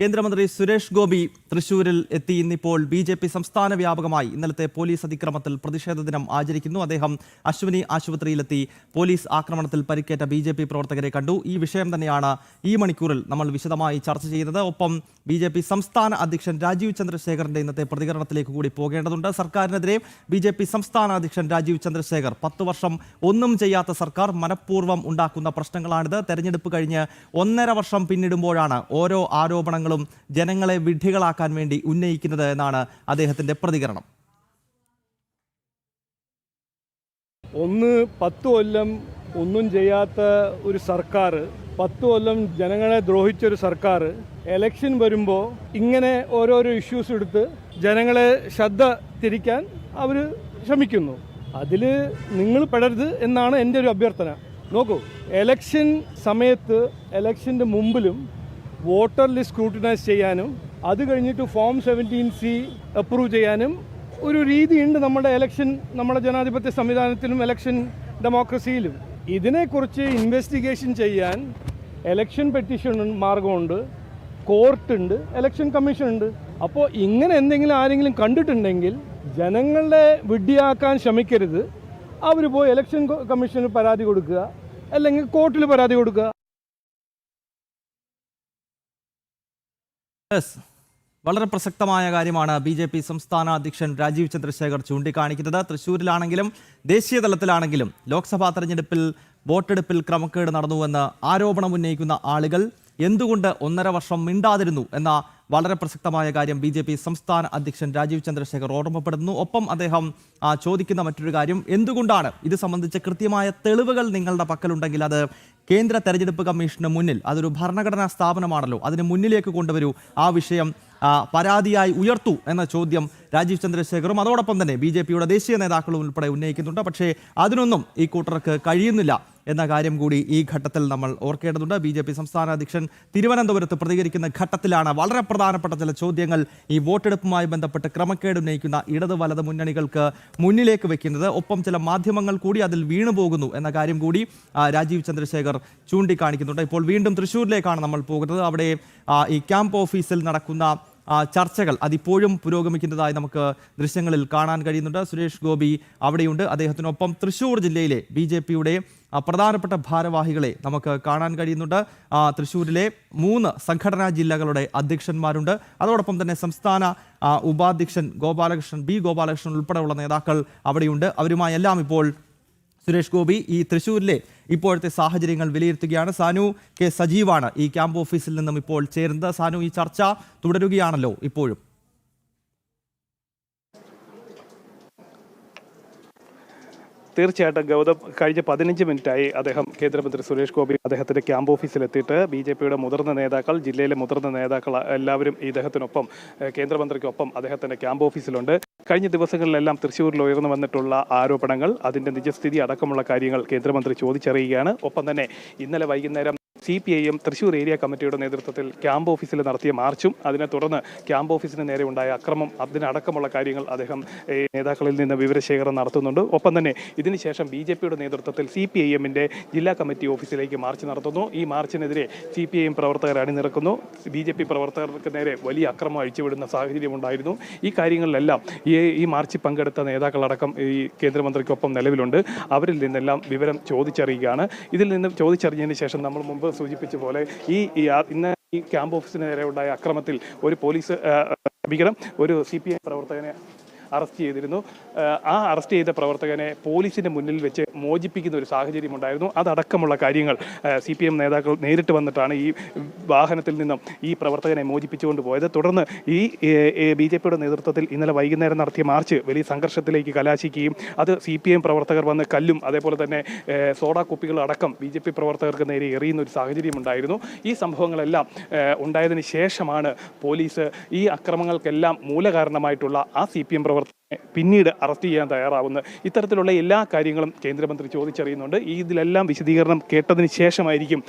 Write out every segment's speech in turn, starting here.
കേന്ദ്രമന്ത്രി സുരേഷ് ഗോപി തൃശൂരിൽ എത്തി ഇന്നിപ്പോൾ ബി ജെ പി സംസ്ഥാന വ്യാപകമായി ഇന്നലത്തെ പോലീസ് അതിക്രമത്തിൽ പ്രതിഷേധ ദിനം ആചരിക്കുന്നു. അദ്ദേഹം അശ്വിനി ആശുപത്രിയിലെത്തി പോലീസ് ആക്രമണത്തിൽ പരിക്കേറ്റ ബി ജെ പി പ്രവർത്തകരെ കണ്ടു. ഈ വിഷയം തന്നെയാണ് ഈ മണിക്കൂറിൽ നമ്മൾ വിശദമായി ചർച്ച ചെയ്യുന്നത്. ഒപ്പം ബി ജെ പി സംസ്ഥാന അധ്യക്ഷൻ രാജീവ് ചന്ദ്രശേഖറിന്റെ ഇന്നത്തെ പ്രതികരണത്തിലേക്ക് കൂടി പോകേണ്ടതുണ്ട്. സർക്കാരിനെതിരെ ബി ജെ പി സംസ്ഥാന അധ്യക്ഷൻ രാജീവ് ചന്ദ്രശേഖർ പത്ത് വർഷം ഒന്നും ചെയ്യാത്ത സർക്കാർ മനഃപൂർവം ഉണ്ടാക്കുന്ന പ്രശ്നങ്ങളാണിത്. തെരഞ്ഞെടുപ്പ് കഴിഞ്ഞ് ഒന്നര വർഷം പിന്നിടുമ്പോഴാണ് ഓരോ ആരോപണങ്ങളും ജനങ്ങളെ വിഡ്ഢികളാക്കാൻ വേണ്ടി ഉന്നയിക്കുന്നത് എന്നാണ് അദ്ദേഹത്തിന്റെ പ്രതികരണം. ഒന്ന് പത്ത് കൊല്ലം ഒന്നും ചെയ്യാത്ത ഒരു സർക്കാർ പത്ത് കൊല്ലം ജനങ്ങളെ ദ്രോഹിച്ച ഒരു സർക്കാർ എലക്ഷൻ വരുമ്പോൾ ഇങ്ങനെ ഓരോരോ ഇഷ്യൂസ് എടുത്ത് ജനങ്ങളെ ശ്രദ്ധ തിരിക്കാൻ അവർ ശ്രമിക്കുന്നു. അതിൽ നിങ്ങൾ പെടരുത് എന്നാണ് എന്റെ ഒരു അഭ്യർത്ഥന. നോക്കൂ എലക്ഷൻ സമയത്ത് എലക്ഷന്റെ മുമ്പിലും വോട്ടർ ലിസ്റ്റ് സ്ക്രൂട്ടിനൈസ് ചെയ്യാനും അത് കഴിഞ്ഞിട്ട് ഫോം സെവന്റീൻ സി അപ്രൂവ് ചെയ്യാനും ഒരു രീതിയുണ്ട് നമ്മുടെ എലക്ഷൻ നമ്മുടെ ജനാധിപത്യ സംവിധാനത്തിലും എലക്ഷൻ ഡെമോക്രസിയിലും ഇതിനെക്കുറിച്ച് ഇൻവെസ്റ്റിഗേഷൻ ചെയ്യാൻ എലക്ഷൻ പെറ്റീഷൻ മാർഗമുണ്ട് കോർട്ടുണ്ട് ഇലക്ഷൻ കമ്മീഷൻ ഉണ്ട്. അപ്പോൾ ഇങ്ങനെ എന്തെങ്കിലും ആരെങ്കിലും കണ്ടിട്ടുണ്ടെങ്കിൽ ജനങ്ങളെ വിഡ്ഢിയാക്കാൻ ശ്രമിക്കരുത്. അവർ പോയി ഇലക്ഷൻ കമ്മീഷന് പരാതി കൊടുക്കുക അല്ലെങ്കിൽ കോർട്ടിൽ പരാതി കൊടുക്കുക. യെസ് വളരെ പ്രസക്തമായ കാര്യമാണ് ബി ജെ പി സംസ്ഥാന അധ്യക്ഷൻ രാജീവ് ചന്ദ്രശേഖർ ചൂണ്ടിക്കാണിക്കുന്നത്. തൃശ്ശൂരിലാണെങ്കിലും ദേശീയ തലത്തിലാണെങ്കിലും ലോക്സഭാ തെരഞ്ഞെടുപ്പിൽ വോട്ടെടുപ്പിൽ ക്രമക്കേട് നടന്നുവെന്ന് ആരോപണം ഉന്നയിക്കുന്ന ആളുകൾ എന്തുകൊണ്ട് ഒന്നര വർഷം മിണ്ടാതിരുന്നു എന്ന വളരെ പ്രസക്തമായ കാര്യം ബി ജെ പി സംസ്ഥാന അധ്യക്ഷൻ രാജീവ് ചന്ദ്രശേഖർ ഓർമ്മപ്പെടുന്നു ഒപ്പം അദ്ദേഹം ചോദിക്കുന്ന മറ്റൊരു കാര്യം എന്തുകൊണ്ടാണ് ഇത് സംബന്ധിച്ച കൃത്യമായ തെളിവുകൾ നിങ്ങളുടെ പക്കലുണ്ടെങ്കിൽ അത് കേന്ദ്ര തെരഞ്ഞെടുപ്പ് കമ്മീഷന് മുന്നിൽ അതൊരു ഭരണഘടനാ സ്ഥാപനമാണല്ലോ അതിന് മുന്നിലേക്ക് കൊണ്ടുവരൂ ആ വിഷയം പരാതിയായി ഉയർത്തൂ എന്ന ചോദ്യം രാജീവ് ചന്ദ്രശേഖറും അതോടൊപ്പം തന്നെ ബി ജെ പിയുടെ ദേശീയ നേതാക്കളും ഉൾപ്പെടെ ഉന്നയിക്കുന്നുണ്ട്. പക്ഷേ അതിനൊന്നും ഈ കൂട്ടർക്ക് കഴിയുന്നില്ല എന്ന കാര്യം കൂടി ഈ ഘട്ടത്തിൽ നമ്മൾ ഓർക്കേണ്ടതുണ്ട്. ബി ജെ പി സംസ്ഥാന അധ്യക്ഷൻ തിരുവനന്തപുരത്ത് പ്രതികരിക്കുന്ന ഘട്ടത്തിലാണ് വളരെ പ്രധാനപ്പെട്ട ചില ചോദ്യങ്ങൾ ഈ വോട്ടെടുപ്പുമായി ബന്ധപ്പെട്ട് ക്രമക്കേട് ഉന്നയിക്കുന്ന ഇടത് വലത് മുന്നണികൾക്ക് മുന്നിലേക്ക് വെക്കുന്നത്. ഒപ്പം ചില മാധ്യമങ്ങൾ കൂടി അതിൽ വീണുപോകുന്നു എന്ന കാര്യം കൂടി രാജീവ് ചന്ദ്രശേഖർ ചൂണ്ടിക്കാണിക്കുന്നുണ്ട്. ഇപ്പോൾ വീണ്ടും തൃശ്ശൂരിലേക്കാണ് നമ്മൾ പോകുന്നത്. അവിടെ ഈ ക്യാമ്പ് ഓഫീസിൽ നടക്കുന്ന ചർച്ചകൾ അതിപ്പോഴും പുരോഗമിക്കുന്നതായി നമുക്ക് ദൃശ്യങ്ങളിൽ കാണാൻ കഴിയുന്നുണ്ട്. സുരേഷ് ഗോപി അവിടെയുണ്ട്. അദ്ദേഹത്തിനൊപ്പം തൃശ്ശൂർ ജില്ലയിലെ ബി ജെ പിയുടെ പ്രധാനപ്പെട്ട ഭാരവാഹികളെ നമുക്ക് കാണാൻ കഴിയുന്നുണ്ട്. തൃശ്ശൂരിലെ മൂന്ന് സംഘടനാ ജില്ലകളുടെ അധ്യക്ഷന്മാരുണ്ട്. അതോടൊപ്പം തന്നെ സംസ്ഥാന ഉപാധ്യക്ഷൻ ഗോപാലകൃഷ്ണൻ ബി ഗോപാലകൃഷ്ണൻ ഉൾപ്പെടെയുള്ള നേതാക്കൾ അവിടെയുണ്ട്. അവരുമായെല്ലാം ഇപ്പോൾ സുരേഷ് ഗോപി ഈ തൃശ്ശൂരിലെ ഇപ്പോഴത്തെ സാഹചര്യങ്ങൾ വിലയിരുത്തുകയാണ്. സാനു കെ സജീവാണ് ഈ ക്യാമ്പ് ഓഫീസിൽ നിന്നും ഇപ്പോൾ ചേരുന്നത്. സാനു ഈ ചർച്ച തുടരുകയാണല്ലോ ഇപ്പോഴും. തീർച്ചയായിട്ടും ഗൗതം കഴിഞ്ഞ പതിനഞ്ച് മിനിറ്റായി അദ്ദേഹം കേന്ദ്രമന്ത്രി സുരേഷ് ഗോപി അദ്ദേഹത്തിന്റെ ക്യാമ്പ് ഓഫീസിലെത്തിയിട്ട് ബി ജെ പിയുടെ മുതിർന്ന നേതാക്കൾ ജില്ലയിലെ മുതിർന്ന നേതാക്കൾ എല്ലാവരും ഇദ്ദേഹത്തിനൊപ്പം കേന്ദ്രമന്ത്രിക്കൊപ്പം അദ്ദേഹത്തിന്റെ ക്യാമ്പ് ഓഫീസിലുണ്ട്. കഴിഞ്ഞ ദിവസങ്ങളിലെല്ലാം തൃശ്ശൂരിൽ ഉയർന്നു വന്നിട്ടുള്ള ആരോപണങ്ങൾ അതിന്റെ നിജസ്ഥിതി അടക്കമുള്ള കാര്യങ്ങൾ കേന്ദ്രമന്ത്രി ചോദിച്ചറിയുകയാണ്. ഒപ്പം തന്നെ ഇന്നലെ വൈകുന്നേരം C P I M Thrissur area കമ്മിറ്റിയുടെ നേതൃത്വത്തിൽ ക്യാമ്പ് ഓഫീസിൽ നടത്തിയ മാർച്ചും അതിനെ തുടർന്ന് ക്യാമ്പ് ഓഫീസിന് നേരെ ഉണ്ടായ അക്രമം അതിനടക്കമുള്ള കാര്യങ്ങൾ അദ്ദേഹം നേതാക്കളിൽ നിന്ന് വിവരശേഖരം നടത്തുന്നുണ്ട്. ഒപ്പം തന്നെ ഇതിനുശേഷം ബി ജെ പിയുടെ നേതൃത്വത്തിൽ സി പി ഐ എമ്മിന്റെ ജില്ലാ കമ്മിറ്റി ഓഫീസിലേക്ക് മാർച്ച് നടത്തുന്നു. ഈ മാർച്ചിനെതിരെ സി പി ഐ എം പ്രവർത്തകർ അണിനിരക്കുന്നു. ബി ജെ പി പ്രവർത്തകർക്ക് നേരെ വലിയ അക്രമം അഴിച്ചുവിടുന്ന സാഹചര്യമുണ്ടായിരുന്നു ഈ കാര്യങ്ങളിലെല്ലാം ഈ ഈ മാർച്ചിൽ പങ്കെടുത്ത നേതാക്കളടക്കം ഈ കേന്ദ്രമന്ത്രിക്കൊപ്പം നിലവിലുണ്ട്. അവരിൽ നിന്നെല്ലാം വിവരം ചോദിച്ചറിയുകയാണ്. ഇതിൽ നിന്ന് ചോദിച്ചറിഞ്ഞതിന് ശേഷം നമ്മൾ മുമ്പ് സൂചിപ്പിച്ച പോലെ ഈ ഇന്ന് ഈ ക്യാമ്പ് ഓഫീസിന് നേരെ ഉണ്ടായ അക്രമത്തിൽ ഒരു പോലീസ് ഭീകരം ഒരു സി പി ഐ പ്രവർത്തകനെ അറസ്റ്റ് ചെയ്തിരുന്നു. ആ, അറസ്റ്റ് ചെയ്ത പ്രവർത്തകനെ പോലീസിന്റെ മുന്നിൽ വെച്ച് മോചിപ്പിക്കുന്ന ഒരു സാഹചര്യം ഉണ്ടായിരുന്നു അതടക്കമുള്ള കാര്യങ്ങൾ സി പി എം നേതാക്കൾ നേരിട്ട് വന്നിട്ടാണ് ഈ വാഹനത്തിൽ നിന്നും ഈ പ്രവർത്തകനെ മോചിപ്പിച്ചുകൊണ്ട് പോയത്. തുടർന്ന് ഈ ബി ജെ പിയുടെ നേതൃത്വത്തിൽ ഇന്നലെ വൈകുന്നേരം നടത്തിയ മാർച്ച് വലിയ സംഘർഷത്തിലേക്ക് കലാശിക്കുകയും അത് സി പി എം പ്രവർത്തകർ വന്ന് കല്ലും അതേപോലെ തന്നെ സോഡാ കുപ്പികൾ അടക്കം ബി ജെ പി പ്രവർത്തകർക്ക് നേരെ എറിയുന്ന ഒരു സാഹചര്യം ഉണ്ടായിരുന്നു ഈ സംഭവങ്ങളെല്ലാം ഉണ്ടായതിന് ശേഷമാണ് പോലീസ് ഈ അക്രമങ്ങൾക്കെല്ലാം മൂലകാരണമായിട്ടുള്ള ആ സി പി എം പിന്നീട് അറസ്റ്റ് ചെയ്യാൻ തയ്യാറാവുന്നത്. ഇത്തരത്തിലുള്ള എല്ലാ കാര്യങ്ങളും കേന്ദ്രമന്ത്രി ചോദിച്ചറിയുന്നുണ്ട്. ഇതിലെല്ലാം വിശദീകരണം കേട്ടതിന് ശേഷമായിരിക്കും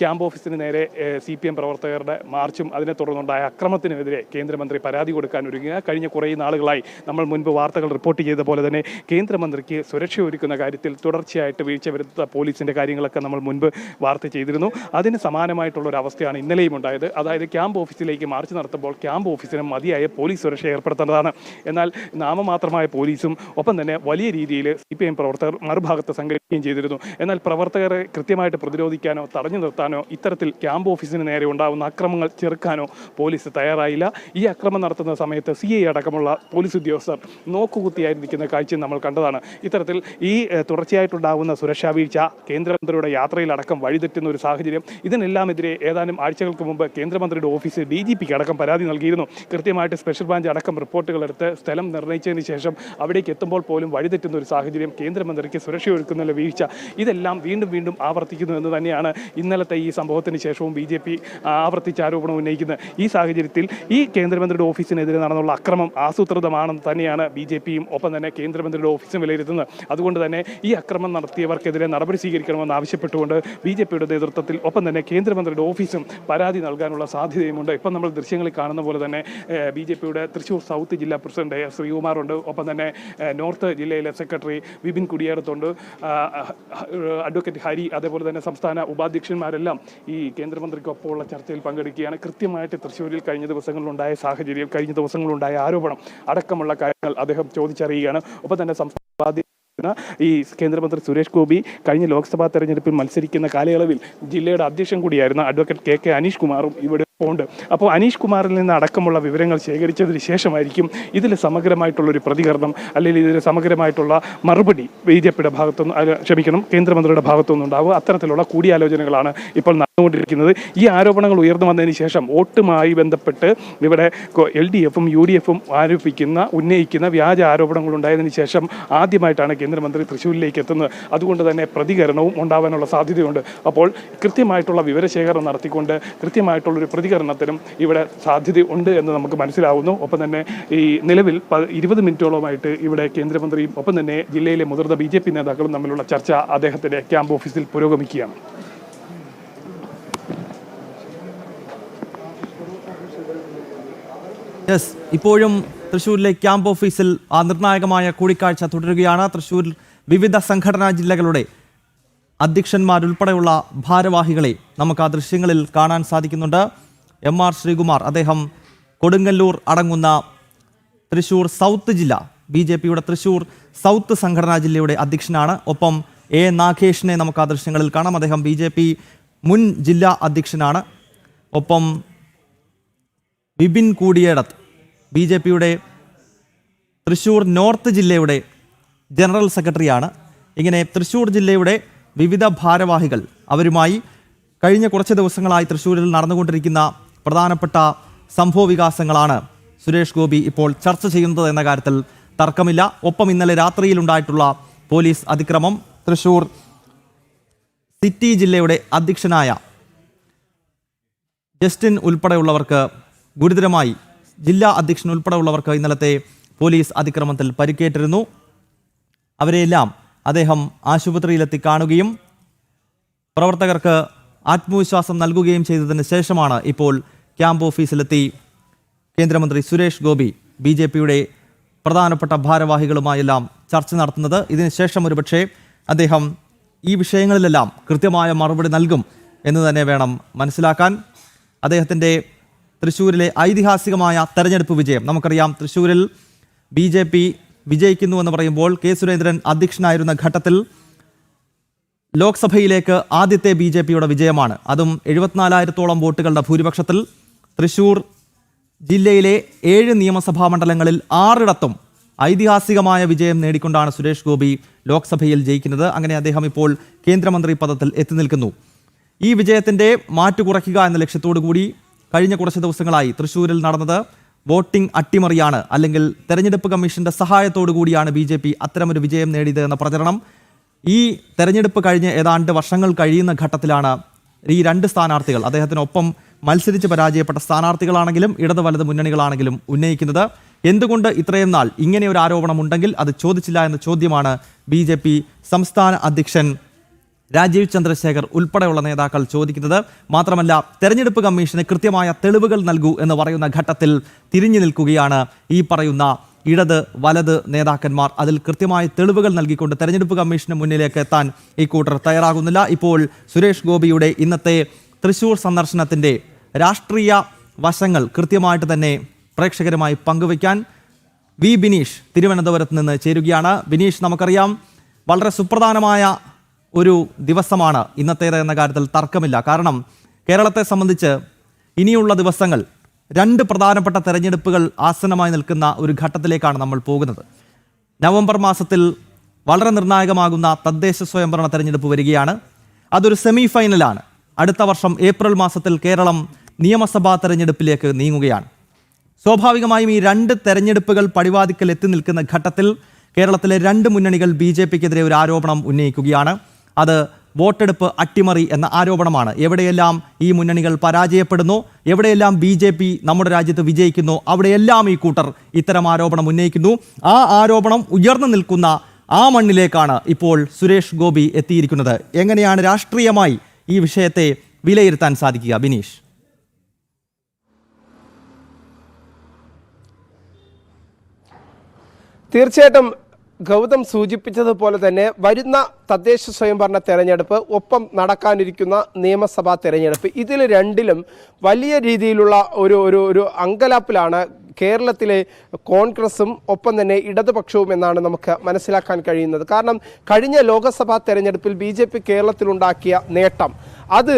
ക്യാമ്പ് ഓഫീസിന് നേരെ സി പി എം പ്രവർത്തകരുടെ മാർച്ചും അതിനെ തുടർന്നുണ്ടായ അക്രമത്തിനെതിരെ കേന്ദ്രമന്ത്രി പരാതി കൊടുക്കാൻ ഒരുങ്ങുക. കഴിഞ്ഞ കുറേ നാളുകളായി നമ്മൾ മുൻപ് വാർത്തകൾ റിപ്പോർട്ട് ചെയ്ത പോലെ തന്നെ കേന്ദ്രമന്ത്രിക്ക് സുരക്ഷ ഒരുക്കുന്ന കാര്യത്തിൽ തുടർച്ചയായിട്ട് വീഴ്ച വരുത്ത പോലീസിന്റെ കാര്യങ്ങളൊക്കെ നമ്മൾ മുൻപ് വാർത്ത ചെയ്തിരുന്നു. അതിന് സമാനമായിട്ടുള്ള ഒരു അവസ്ഥയാണ് ഇന്നലെയും ഉണ്ടായത്. അതായത് ക്യാമ്പ് ഓഫീസിലേക്ക് മാർച്ച് നടത്തുമ്പോൾ ക്യാമ്പ് ഓഫീസിന് മതിയായ പോലീസ് സുരക്ഷ ഏർപ്പെടുത്തേണ്ടതാണ് എന്നാൽ നാമമാത്രമായ പോലീസും ഒപ്പം തന്നെ വലിയ രീതിയിൽ സി പി എം പ്രവർത്തകർ മറുഭാഗത്ത് സംഘടിപ്പിക്കുകയും ചെയ്തിരുന്നു. എന്നാൽ പ്രവർത്തകരെ കൃത്യമായിട്ട് പ്രതിരോധിക്കാനോ തടഞ്ഞു നിർത്താനോ ഇത്തരത്തിൽ ക്യാമ്പ് ഓഫീസിന് നേരെ ഉണ്ടാകുന്ന അക്രമങ്ങൾ ചെറുക്കാനോ പോലീസ് തയ്യാറായില്ല. ഈ അക്രമം നടത്തുന്ന സമയത്ത് സി ഐ അടക്കമുള്ള പോലീസ് ഉദ്യോഗസ്ഥർ നോക്കുകുത്തിയായിരിക്കുന്ന കാഴ്ച നമ്മൾ കണ്ടതാണ്. ഇത്തരത്തിൽ ഈ തുടർച്ചയായിട്ടുണ്ടാകുന്ന സുരക്ഷാ വീഴ്ച കേന്ദ്രമന്ത്രിയുടെ യാത്രയിലടക്കം വഴിതെറ്റുന്ന ഒരു സാഹചര്യം ഇതിനെല്ലാമെതിരെ ഏതാനും ആഴ്ചകൾക്ക് മുമ്പ് കേന്ദ്രമന്ത്രിയുടെ ഓഫീസ് ഡി ജി പിക്ക് അടക്കം പരാതി നൽകിയിരുന്നു. കൃത്യമായിട്ട് സ്പെഷ്യൽ ബ്രാഞ്ച് അടക്കം റിപ്പോർട്ടുകൾ എടുത്ത് സ്ഥലം നിർണയിച്ചതിന് ശേഷം അവിടേക്ക് എത്തുമ്പോൾ പോലും വഴിതെറ്റുന്ന ഒരു സാഹചര്യം കേന്ദ്രമന്ത്രിക്ക് സുരക്ഷ ഒരുക്കുന്നതിലെ വീഴ്ച. ഇതെല്ലാം വീണ്ടും വീണ്ടും ആവർത്തിക്കുന്നു എന്ന് തന്നെയാണ് ഇന്നലത്തെ ഈ സംഭവത്തിന് ശേഷവും ബി ജെ പി ആവർത്തിച്ച് ആരോപണം ഉന്നയിക്കുന്നത്. ഈ സാഹചര്യത്തിൽ ഈ കേന്ദ്രമന്ത്രിയുടെ ഓഫീസിനെതിരെ നടന്നുള്ള അക്രമം ആസൂത്രിതമാണെന്ന് തന്നെയാണ് ബി ജെ പിയും ഒപ്പം തന്നെ കേന്ദ്രമന്ത്രിയുടെ ഓഫീസും വിലയിരുത്തുന്നത്. അതുകൊണ്ട് തന്നെ ഈ അക്രമം നടത്തിയവർക്കെതിരെ നടപടി സ്വീകരിക്കണമെന്ന് ആവശ്യപ്പെട്ടുകൊണ്ട് ബി ജെ പിയുടെ നേതൃത്വത്തിൽ ഒപ്പം തന്നെ കേന്ദ്രമന്ത്രിയുടെ ഓഫീസും പരാതി നൽകാനുള്ള സാധ്യതയുമുണ്ട്. ഇപ്പം നമ്മൾ ദൃശ്യങ്ങളിൽ കാണുന്ന പോലെ തന്നെ ബി ജെ പിയുടെ തൃശ്ശൂർ സൗത്ത് ജില്ലാ പ്രസിഡന്റ് എസ് ശ്രീകുമാറുണ്ട്. ഒപ്പം തന്നെ നോർത്ത് ജില്ലയിലെ സെക്രട്ടറി വിപിൻ കുടിയേറത്തുണ്ട്. അഡ്വക്കേറ്റ് ഹരി അതേപോലെ തന്നെ സംസ്ഥാന ഉപാധ്യക്ഷന്മാരെല്ലാം ഈ കേന്ദ്രമന്ത്രിക്കൊപ്പമുള്ള ചർച്ചയിൽ പങ്കെടുക്കുകയാണ്. കൃത്യമായിട്ട് തൃശ്ശൂരിൽ കഴിഞ്ഞ ദിവസങ്ങളിലുണ്ടായ സാഹചര്യം കഴിഞ്ഞ ദിവസങ്ങളിലുണ്ടായ ആരോപണം അടക്കമുള്ള കാര്യങ്ങൾ അദ്ദേഹം ചോദിച്ചറിയുകയാണ്. ഒപ്പം തന്നെ സംസ്ഥാന ഈ കേന്ദ്രമന്ത്രി സുരേഷ് ഗോപി കഴിഞ്ഞ ലോക്സഭാ തെരഞ്ഞെടുപ്പിൽ മത്സരിക്കുന്ന കാലയളവിൽ ജില്ലയുടെ അധ്യക്ഷൻ കൂടിയായിരുന്ന അഡ്വക്കേറ്റ് കെ കെ അനീഷ് കുമാറും ഇവിടെ ഉണ്ട്. അപ്പോൾ അനീഷ് കുമാറിൽ നിന്ന് അടക്കമുള്ള വിവരങ്ങൾ ശേഖരിച്ചതിന് ശേഷമായിരിക്കും ഇതിൽ സമഗ്രമായിട്ടുള്ള ഒരു പ്രതികരണം അല്ലെങ്കിൽ ഇതിൽ സമഗ്രമായിട്ടുള്ള മറുപടി ബി ജെ പിയുടെ ഭാഗത്തുനിന്ന് ക്ഷമിക്കണം കേന്ദ്രമന്ത്രിയുടെ ഭാഗത്തുനിന്ന് ഉണ്ടാവുക. അത്തരത്തിലുള്ള കൂടിയാലോചനകളാണ് ഇപ്പോൾ നടന്നുകൊണ്ടിരിക്കുന്നത്. ഈ ആരോപണങ്ങൾ ഉയർന്നു വന്നതിന് ശേഷം വോട്ടുമായി ബന്ധപ്പെട്ട് ഇവിടെ എൽ ഡി എഫും യു ഡി എഫും ആരോപിക്കുന്ന ഉന്നയിക്കുന്ന വ്യാജ ആരോപണങ്ങൾ ഉണ്ടായതിനു ശേഷം ആദ്യമായിട്ടാണ് കേന്ദ്രമന്ത്രി തൃശ്ശൂരിലേക്ക് എത്തുന്നത്. അതുകൊണ്ട് തന്നെ പ്രതികരണവും ഉണ്ടാവാനുള്ള സാധ്യതയുണ്ട്. അപ്പോൾ കൃത്യമായിട്ടുള്ള വിവരശേഖരണം നടത്തിക്കൊണ്ട് കൃത്യമായിട്ടുള്ളൊരു പ്രതികരണത്തിനും ഇവിടെ സാധ്യത ഉണ്ട് എന്ന് നമുക്ക് മനസ്സിലാവുന്നു. ഒപ്പം തന്നെ ഈ നിലവിൽ ഇരുപത് മിനിറ്റോളമായിട്ട് ഇവിടെ കേന്ദ്രമന്ത്രിയും ഒപ്പം തന്നെ ജില്ലയിലെ മുതിർന്ന ബി ജെ പി നേതാക്കളും തമ്മിലുള്ള ചർച്ച അദ്ദേഹത്തിന്റെ ക്യാമ്പ് ഓഫീസിൽ പുരോഗമിക്കുകയാണ്. യെസ് ഇപ്പോഴും തൃശ്ശൂരിലെ ക്യാമ്പ് ഓഫീസിൽ ആ നിർണായകമായ കൂടിക്കാഴ്ച തുടരുകയാണ്. തൃശ്ശൂർ വിവിധ സംഘടനാ ജില്ലകളുടെ അധ്യക്ഷന്മാരുൾപ്പെടെയുള്ള ഭാരവാഹികളെ നമുക്ക് ആ ദൃശ്യങ്ങളിൽ കാണാൻ സാധിക്കുന്നുണ്ട്. എം ആർ ശ്രീകുമാർ അദ്ദേഹം കൊടുങ്ങല്ലൂർ അടങ്ങുന്ന തൃശൂർ സൗത്ത് ജില്ല ബി ജെ പിയുടെ തൃശൂർ സൗത്ത് സംഘടനാ ജില്ലയുടെ അധ്യക്ഷനാണ്. ഒപ്പം എ നാഗേഷിനെ നമുക്ക് ആ ദൃശ്യങ്ങളിൽ കാണാം. അദ്ദേഹം ബി ജെ പി മുൻ ജില്ലാ അധ്യക്ഷനാണ്. ഒപ്പം വിപിൻ കൂടിയേടത്ത് ബി ജെ പിയുടെ തൃശൂർ നോർത്ത് ജില്ലയുടെ ജനറൽ സെക്രട്ടറിയാണ്. ഇങ്ങനെ തൃശൂർ ജില്ലയുടെ വിവിധ ഭാരവാഹികൾ അവരുമായി കഴിഞ്ഞ കുറച്ച് ദിവസങ്ങളായി തൃശ്ശൂരിൽ നടന്നുകൊണ്ടിരിക്കുന്ന പ്രധാനപ്പെട്ട സംഭവ വികാസങ്ങളാണ് സുരേഷ് ഗോപി ഇപ്പോൾ ചർച്ച ചെയ്യുന്നത് എന്ന കാര്യത്തിൽ തർക്കമില്ല. ഒപ്പം ഇന്നലെ രാത്രിയിലുണ്ടായിട്ടുള്ള പോലീസ് അതിക്രമം തൃശൂർ സിറ്റി ജില്ലയുടെ അധ്യക്ഷനായ ജസ്റ്റിൻ ഉൾപ്പെടെയുള്ളവർക്ക് ഗുരുതരമായി ജില്ലാ അധ്യക്ഷൻ ഉൾപ്പെടെയുള്ളവർക്ക് ഇന്നലത്തെ പോലീസ് അതിക്രമത്തിൽ പരിക്കേറ്റിരുന്നു. അവരെയെല്ലാം അദ്ദേഹം ആശുപത്രിയിലെത്തി കാണുകയും പ്രവർത്തകർക്ക് ആത്മവിശ്വാസം നൽകുകയും ചെയ്തതിന് ശേഷമാണ് ഇപ്പോൾ ക്യാമ്പ് ഓഫീസിലെത്തി കേന്ദ്രമന്ത്രി സുരേഷ് ഗോപി ബി ജെ പിയുടെ പ്രധാനപ്പെട്ട ഭാരവാഹികളുമായെല്ലാം ചർച്ച നടത്തുന്നത്. ഇതിനുശേഷം ഒരുപക്ഷെ അദ്ദേഹം ഈ വിഷയങ്ങളിലെല്ലാം കൃത്യമായ മറുപടി നൽകും എന്ന് തന്നെ വേണം മനസ്സിലാക്കാൻ. അദ്ദേഹത്തിന്റെ തൃശ്ശൂരിലെ ഐതിഹാസികമായ തെരഞ്ഞെടുപ്പ് വിജയം. നമുക്കറിയാം തൃശ്ശൂരിൽ ബി ജെ പി വിജയിക്കുന്നു എന്ന് പറയുമ്പോൾ കെ സുരേന്ദ്രൻ അധ്യക്ഷനായിരുന്ന ഘട്ടത്തിൽ ലോക്സഭയിലേക്ക് ആദ്യത്തെ ബി ജെ പിയുടെ വിജയമാണ്. അതും എഴുപത്തിനാലായിരത്തോളം വോട്ടുകളുടെ ഭൂരിപക്ഷത്തിൽ തൃശൂർ ജില്ലയിലെ ഏഴ് നിയമസഭാ മണ്ഡലങ്ങളിൽ ആറിടത്തും ഐതിഹാസികമായ വിജയം നേടിക്കൊണ്ടാണ് സുരേഷ് ഗോപി ലോക്സഭയിൽ ജയിക്കുന്നത്. അങ്ങനെ അദ്ദേഹം ഇപ്പോൾ കേന്ദ്രമന്ത്രി പദത്തിൽ എത്തി നിൽക്കുന്നു. ഈ വിജയത്തിന്റെ മാറ്റു കുറയ്ക്കുക എന്ന ലക്ഷ്യത്തോടു കൂടി കഴിഞ്ഞ കുറച്ച് ദിവസങ്ങളായി തൃശ്ശൂരിൽ നടന്നത് വോട്ടിംഗ് അട്ടിമറിയാണ്. അല്ലെങ്കിൽ തെരഞ്ഞെടുപ്പ് കമ്മീഷന്റെ സഹായത്തോടു കൂടിയാണ് ബി ജെ പി അത്തരമൊരു വിജയം നേടിയത് എന്ന പ്രചരണം ഈ തെരഞ്ഞെടുപ്പ് കഴിഞ്ഞ് ഏതാണ്ട് വർഷങ്ങൾ കഴിയുന്ന ഘട്ടത്തിലാണ് ഈ രണ്ട് സ്ഥാനാർത്ഥികൾ അദ്ദേഹത്തിനൊപ്പം മത്സരിച്ച് പരാജയപ്പെട്ട സ്ഥാനാർത്ഥികളാണെങ്കിലും ഇടത് വലത് മുന്നണികളാണെങ്കിലും ഉന്നയിക്കുന്നത്. എന്തുകൊണ്ട് ഇത്രയും നാൾ ഇങ്ങനെ ഒരു ആരോപണം ഉണ്ടെങ്കിൽ അത് ചോദിച്ചില്ല എന്ന ചോദ്യമാണ് ബി ജെ പി സംസ്ഥാന അധ്യക്ഷൻ രാജീവ് ചന്ദ്രശേഖർ ഉൾപ്പെടെയുള്ള നേതാക്കൾ ചോദിക്കുന്നത്. മാത്രമല്ല തെരഞ്ഞെടുപ്പ് കമ്മീഷന് കൃത്യമായ തെളിവുകൾ നൽകൂ എന്ന് പറയുന്ന ഘട്ടത്തിൽ തിരിഞ്ഞു നിൽക്കുകയാണ് ഈ പറയുന്ന ഇടത് വലത് നേതാക്കന്മാർ അതിൽ കൃത്യമായ തെളിവുകൾ നൽകിക്കൊണ്ട് തെരഞ്ഞെടുപ്പ് കമ്മീഷന് മുന്നിലേക്ക് എത്താൻ ഈ കൂട്ടർ തയ്യാറാകുന്നില്ല. ഇപ്പോൾ സുരേഷ് ഗോപിയുടെ ഇന്നത്തെ തൃശൂർ സന്ദർശനത്തിന്റെ രാഷ്ട്രീയ വശങ്ങൾ കൃത്യമായിട്ട് തന്നെ പ്രേക്ഷകരുമായി പങ്കുവയ്ക്കാൻ വി ബിനീഷ് തിരുവനന്തപുരത്ത് നിന്ന് ചേരുകയാണ്. ബിനീഷ് നമുക്കറിയാം വളരെ സുപ്രധാനമായ ഒരു ദിവസമാണ്. ഇന്നത്തേത് എന്ന കാര്യത്തിൽ തർക്കമില്ല. കാരണം കേരളത്തെ സംബന്ധിച്ച് ഇനിയുള്ള ദിവസങ്ങൾ രണ്ട് പ്രധാനപ്പെട്ട തെരഞ്ഞെടുപ്പുകൾ ആസന്നമായി നിൽക്കുന്ന ഒരു ഘട്ടത്തിലേക്കാണ് നമ്മൾ പോകുന്നത്. നവംബർ മാസത്തിൽ വളരെ നിർണായകമാകുന്ന തദ്ദേശ സ്വയംഭരണ തെരഞ്ഞെടുപ്പ് വരികയാണ്. അതൊരു സെമി ഫൈനലാണ് അടുത്ത വർഷം ഏപ്രിൽ മാസത്തിൽ കേരളം നിയമസഭാ തെരഞ്ഞെടുപ്പിലേക്ക് നീങ്ങുകയാണ്. സ്വാഭാവികമായും ഈ രണ്ട് തെരഞ്ഞെടുപ്പുകൾ പടിവാതിക്കൽ എത്തി നിൽക്കുന്ന ഘട്ടത്തിൽ കേരളത്തിലെ രണ്ട് മുന്നണികൾ ബി ജെ പിക്കെതിരെ ഒരു ആരോപണം ഉന്നയിക്കുകയാണ്. അത് വോട്ടെടുപ്പ് അട്ടിമറി എന്ന ആരോപണമാണ്. എവിടെയെല്ലാം ഈ മുന്നണികൾ പരാജയപ്പെടുന്നു എവിടെയെല്ലാം ബി ജെ പി നമ്മുടെ രാജ്യത്ത് വിജയിക്കുന്നു അവിടെയെല്ലാം ഈ കൂട്ടർ ഇത്തരം ആരോപണം ഉന്നയിക്കുന്നു. ആ ആരോപണം ഉയർന്നു നിൽക്കുന്ന ആ മണ്ണിലേക്കാണ് ഇപ്പോൾ സുരേഷ് ഗോപി എത്തിയിരിക്കുന്നത്. എങ്ങനെയാണ് രാഷ്ട്രീയമായി ഈ വിഷയത്തെ വിലയിരുത്താൻ സാധിക്കുക ബിനീഷ്? തീർച്ചയായിട്ടും ഗൗതം സൂചിപ്പിച്ചതുപോലെ തന്നെ വരുന്ന തദ്ദേശ സ്വയംഭരണ തെരഞ്ഞെടുപ്പ് ഒപ്പം നടക്കാനിരിക്കുന്ന നിയമസഭാ തെരഞ്ഞെടുപ്പ്. ഇതിൽ രണ്ടിലും വലിയ രീതിയിലുള്ള ഒരു ഒരു ഒരു അങ്കലാപ്പിലാണ് കേരളത്തിലെ കോൺഗ്രസും ഒപ്പം തന്നെ ഇടതുപക്ഷവും എന്നാണ് നമുക്ക് മനസ്സിലാക്കാൻ കഴിയുന്നത്. കാരണം കഴിഞ്ഞ ലോക്സഭാ തെരഞ്ഞെടുപ്പിൽ ബി കേരളത്തിലുണ്ടാക്കിയ നേട്ടം അത്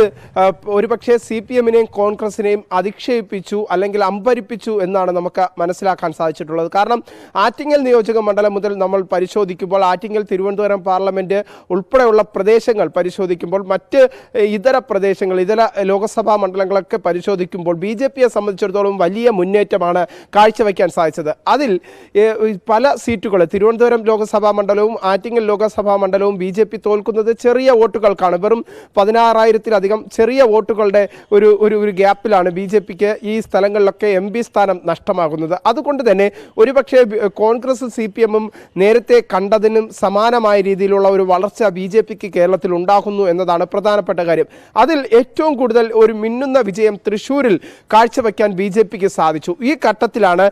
ഒരുപക്ഷെ സി പി എമ്മിനെയും കോൺഗ്രസിനെയും അധിക്ഷേപിച്ചു അല്ലെങ്കിൽ അമ്പരിപ്പിച്ചു എന്നാണ് നമുക്ക് മനസ്സിലാക്കാൻ സാധിച്ചിട്ടുള്ളത്. കാരണം ആറ്റിങ്ങൽ നിയോജക മണ്ഡലം മുതൽ നമ്മൾ പരിശോധിക്കുമ്പോൾ ആറ്റിങ്ങൽ തിരുവനന്തപുരം പാർലമെന്റ് ഉൾപ്പെടെയുള്ള പ്രദേശങ്ങൾ പരിശോധിക്കുമ്പോൾ മറ്റ് ഇതര പ്രദേശങ്ങൾ ഇതര ലോക്സഭാ മണ്ഡലങ്ങളൊക്കെ പരിശോധിക്കുമ്പോൾ ബി ജെ പിയെ സംബന്ധിച്ചിടത്തോളം വലിയ മുന്നേറ്റമാണ് കാഴ്ചവെക്കാൻ സാധിച്ചത്. അതിൽ പല സീറ്റുകൾ തിരുവനന്തപുരം ലോക്സഭാ മണ്ഡലവും ആറ്റിങ്ങൽ ലോക്സഭാ മണ്ഡലവും ബി തോൽക്കുന്നത് ചെറിയ വോട്ടുകൾക്കാണ്. വെറും പതിനാറായിരത്തിലധികം ചെറിയ വോട്ടുകളുടെ ഒരു ഒരു ഒരു ഗ്യാപ്പിലാണ് ബി ജെ പിക്ക് ഈ സ്ഥലങ്ങളിലൊക്കെ എം പി സ്ഥാനം നഷ്ടമാകുന്നത്. അതുകൊണ്ട് തന്നെ ഒരുപക്ഷെ കോൺഗ്രസ് സി പി എമ്മും നേരത്തെ കണ്ടതിനും സമാനമായ രീതിയിലുള്ള ഒരു വളർച്ച ബി ജെ പിക്ക് കേരളത്തിൽ ഉണ്ടാകുന്നു എന്നതാണ് പ്രധാനപ്പെട്ട കാര്യം. അതിൽ ഏറ്റവും കൂടുതൽ ഒരു മിന്നുന്ന വിജയം തൃശ്ശൂരിൽ കാഴ്ചവെക്കാൻ ബി ജെ പിക്ക് സാധിച്ചു. ഈ ഘട്ടത്തിലാണ്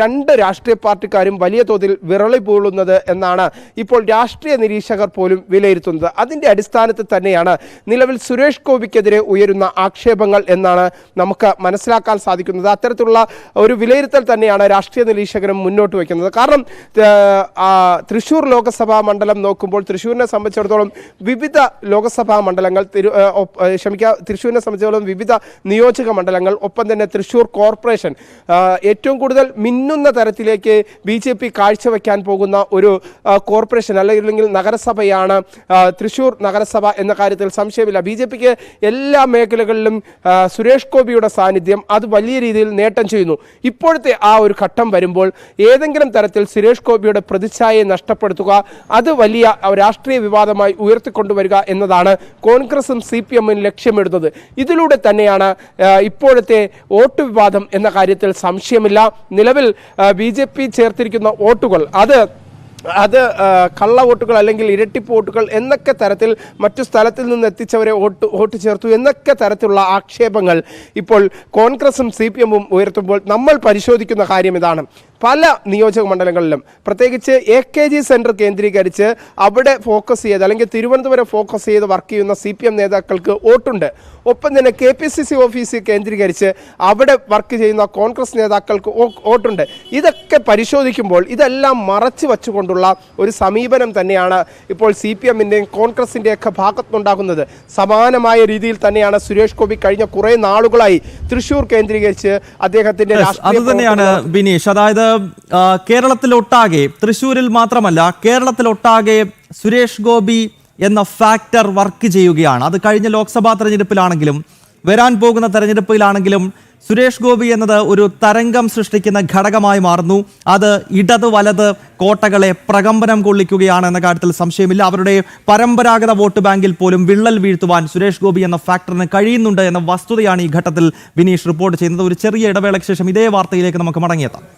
രണ്ട് രാഷ്ട്രീയ പാർട്ടിക്കാരും വലിയ തോതിൽ വിരളി പൂളുന്നത് എന്നാണ് ഇപ്പോൾ രാഷ്ട്രീയ നിരീക്ഷകർ പോലും വിലയിരുത്തുന്നത്. അതിന്റെ അടിസ്ഥാനത്തിൽ തന്നെയാണ് നിലവിൽ സുരേഷ് ഗോപിക്കെതിരെ ഉയരുന്ന ആക്ഷേപങ്ങൾ എന്നാണ് നമുക്ക് മനസ്സിലാക്കാൻ സാധിക്കുന്നത്. അത്തരത്തിലുള്ള ഒരു വിലയിരുത്തൽ തന്നെയാണ് രാഷ്ട്രീയ നിരീക്ഷകരും മുന്നോട്ട് വയ്ക്കുന്നത്. കാരണം തൃശ്ശൂർ ലോകസഭാ മണ്ഡലം നോക്കുമ്പോൾ തൃശ്ശൂരിനെ സംബന്ധിച്ചിടത്തോളം വിവിധ ലോകസഭാ മണ്ഡലങ്ങൾ തിരു ക്ഷമിക്കുക തൃശ്ശൂരിനെ സംബന്ധിച്ചിടത്തോളം വിവിധ നിയോജക മണ്ഡലങ്ങൾ ഒപ്പം തന്നെ തൃശ്ശൂർ കോർപ്പറേഷൻ ഏറ്റവും കൂടുതൽ മിന്നുന്ന തരത്തിലേക്ക് ബി ജെ പി കാഴ്ചവെക്കാൻ പോകുന്ന ഒരു കോർപ്പറേഷൻ അല്ലെങ്കിൽ നഗരസഭയാണ് തൃശ്ശൂർ നഗരസഭ എന്ന കാര്യത്തിൽ സംശയമില്ല. ബി ജെ പിക്ക് എല്ലാ മേഖലകളിലും സുരേഷ് ഗോപിയുടെ സാന്നിധ്യം അത് വലിയ രീതിയിൽ നേട്ടം ചെയ്യുന്നു. ഇപ്പോഴത്തെ ആ ഒരു ഘട്ടം വരുമ്പോൾ ഏതെങ്കിലും തരത്തിൽ സുരേഷ് ഗോപിയുടെ പ്രതിച്ഛായയെ നഷ്ടപ്പെടുത്തുക അത് വലിയ രാഷ്ട്രീയ വിവാദമായി ഉയർത്തിക്കൊണ്ടുവരിക എന്നതാണ് കോൺഗ്രസും സി പി എമ്മും ലക്ഷ്യമിടുന്നത്. ഇതിലൂടെ തന്നെയാണ് ഇപ്പോഴത്തെ വോട്ട് വിവാദം എന്ന കാര്യത്തിൽ സംശയമില്ല. നിലവിൽ ബി ചേർത്തിരിക്കുന്ന വോട്ടുകൾ അത് അത് കള്ള വോട്ടുകൾ അല്ലെങ്കിൽ ഇരട്ടിപ്പ് വോട്ടുകൾ എന്നൊക്കെ തരത്തിൽ മറ്റു സ്ഥലത്തിൽ നിന്ന് എത്തിച്ചവരെ വോട്ട് വോട്ട് ചേർത്തു എന്നൊക്കെ തരത്തിലുള്ള ആക്ഷേപങ്ങൾ ഇപ്പോൾ കോൺഗ്രസും സി പി എമ്മും ഉയർത്തുമ്പോൾ നമ്മൾ പരിശോധിക്കുന്ന കാര്യം ഇതാണ്. പല നിയോജക മണ്ഡലങ്ങളിലും. പ്രത്യേകിച്ച് എ കെ ജി സെന്റർ കേന്ദ്രീകരിച്ച് അവിടെ ഫോക്കസ് ചെയ്ത് അല്ലെങ്കിൽ തിരുവനന്തപുരം ഫോക്കസ് ചെയ്ത് വർക്ക് ചെയ്യുന്ന സി പി എം നേതാക്കൾക്ക് വോട്ടുണ്ട്. ഒപ്പം തന്നെ K P C C office കേന്ദ്രീകരിച്ച് അവിടെ വർക്ക് ചെയ്യുന്ന കോൺഗ്രസ് നേതാക്കൾക്ക് വോട്ടുണ്ട്. ഇതൊക്കെ പരിശോധിക്കുമ്പോൾ ഇതെല്ലാം മറച്ചു വച്ചുകൊണ്ടുള്ള ഒരു സമീപനം തന്നെയാണ് ഇപ്പോൾ സി പി എമ്മിന്റെയും കോൺഗ്രസിന്റെയൊക്കെ ഭാഗത്തുനിന്നുണ്ടാകുന്നത്. സമാനമായ രീതിയിൽ തന്നെയാണ് സുരേഷ് ഗോപി കഴിഞ്ഞ കുറേ നാളുകളായി തൃശൂർ കേന്ദ്രീകരിച്ച് അദ്ദേഹത്തിന്റെ അത് തന്നെയാണ് ബിനീഷ്. അതായത് കേരളത്തിലൊട്ടാകെ തൃശ്ശൂരിൽ മാത്രമല്ല കേരളത്തിലൊട്ടാകെ സുരേഷ് ഗോപി എന്ന ഫാക്ടർ വർക്ക് ചെയ്യുകയാണ്. അത് കഴിഞ്ഞ ലോക്സഭാ തെരഞ്ഞെടുപ്പിലാണെങ്കിലും വരാൻ പോകുന്ന തെരഞ്ഞെടുപ്പിലാണെങ്കിലും സുരേഷ് ഗോപി എന്നത് ഒരു തരംഗം സൃഷ്ടിക്കുന്ന ഘടകമായി മാറുന്നു. അത് ഇടത് വലത് കോട്ടകളെ പ്രകമ്പനം കൊള്ളിക്കുകയാണ് എന്ന കാര്യത്തിൽ സംശയമില്ല. അവരുടെ പരമ്പരാഗത വോട്ട് ബാങ്കിൽ പോലും വിള്ളൽ വീഴ്ത്തുവാൻ സുരേഷ് ഗോപി എന്ന ഫാക്ടറിന് കഴിയുന്നുണ്ട് എന്ന വസ്തുതയാണ് ഈ ഘട്ടത്തിൽ വിനീഷ് റിപ്പോർട്ട് ചെയ്യുന്നത്. ഒരു ചെറിയ ഇടവേളയ്ക്ക് ശേഷം ഇതേ വാർത്തയിലേക്ക് നമുക്ക് മടങ്ങിയെത്താം.